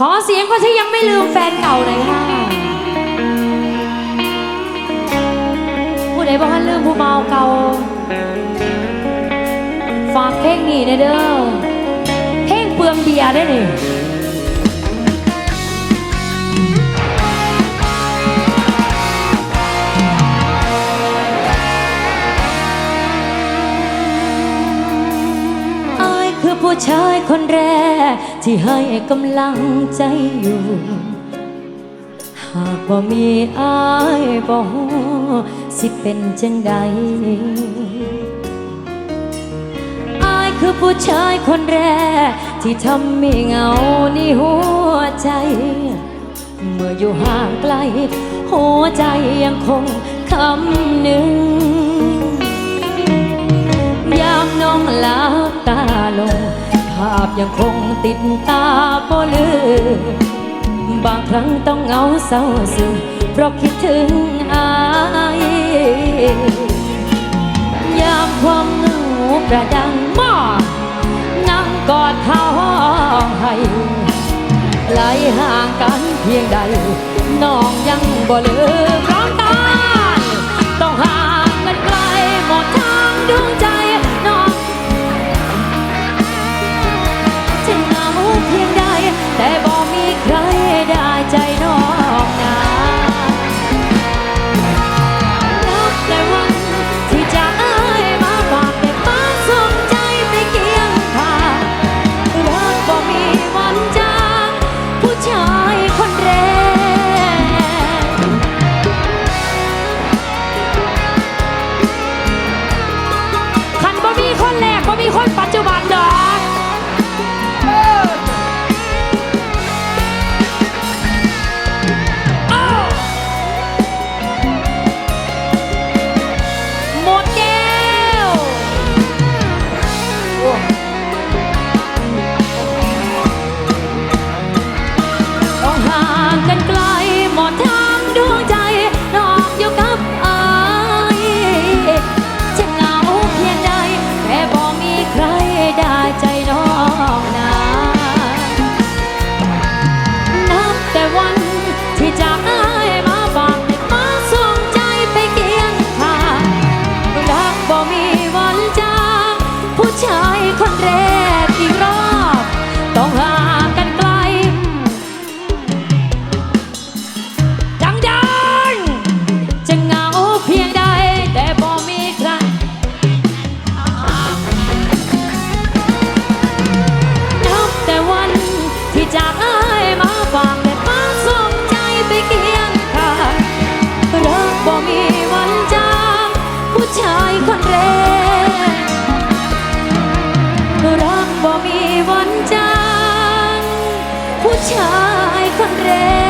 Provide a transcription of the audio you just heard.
ขอเสียงคนที่ยังไม่ลืมแฟนเก่าหน่อยค่ะผู้ใดบอกว่าลืมผู้เมาเก่า ฝากเพลงนี้นะเด้อเพลงเปลืองเบียร์ได้นี่ ชายคนแรก ที่ให้กำลังใจอยู่ หากบ่มีอายบ่สิเป็นจังใดอายคือผู้ชายคนแรก ที่ทำให้เหงาในหัวใจ เมื่ออยู่ห่างไกล หัวใจยังคงคำหนึ่งยามน้องหลับตาลงาพยังคงติดตาบ่ลืมบางครั้งต้องเหงาเศร้าซึมเพราะคิดถึงอายยามความเหงาประดังม้อนั่งกอดเขาห้องให้ไกลห่างกันเพียงใดน้องยังบ่ลืม คนแรก บ่มีวันจังผู้ชายคนแรก